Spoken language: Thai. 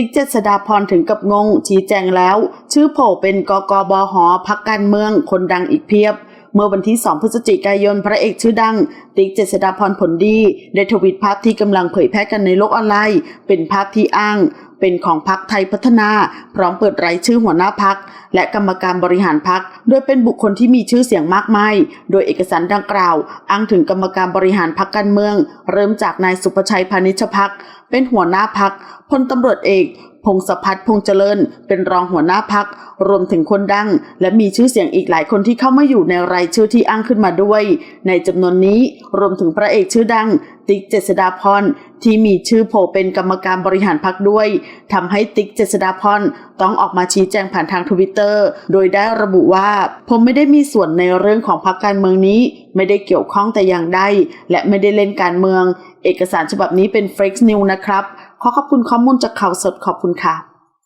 ติ๊กเจษดาพรถึงกับงง ชี้แจงแล้ว ชื่อโผล่เป็นกกบหอพักการเมือง คนดังอีกเพียบ เมื่อวันที่ 2 พฤศจิกายน พระเอกชื่อดัง ติ๊กเจษดาพรผลดี ได้ทวิตภาพที่กำลังเผยแพร่กันในโลกออนไลน์ เป็นภาพที่อ้าง เป็นของพักไทยพัฒนา พร้อมเปิดรายชื่อหัวหน้าพัก และกรรมการบริหารพักโดยเป็นบุคคลที่มีชื่อเสียงมากมาย โดยเอกสารดังกล่าว อ้างถึงกรรมการบริหารพักการเมือง เริ่มจากนายสุประชัยพานิชพักเป็นหัวหน้าพักพลตำรวจเอกพงศพัฒน์พงษ์เจริญ เป็นรองหัวหน้าพัก รวมถึงคนดัง และมีชื่อเสียงอีกหลายคนที่เข้ามาอยู่ในรายชื่อที่อ้างขึ้นมาด้วย ในจำนวนนี้รวมถึงพระเอกชื่อดัง ติ๊กเจษดาพรที่มีชื่อโผล่เป็นกรรมการบริหารพักด้วยทำให้ติ๊กเจษดาพรต้องออกมาชี้แจงผ่านทางทวิตเตอร์โดยได้ระบุว่า ผมไม่ได้มีส่วนในเรื่องของพักการเมืองนี้ ไม่ได้เกี่ยวข้องแต่อย่างใดและไม่ได้เล่นการเมือง เอกสารฉบับนี้เป็นเฟกซ์นิวนะครับ ขอขอบคุณข้อมูลจากข่าวสดขอบคุณค่ะ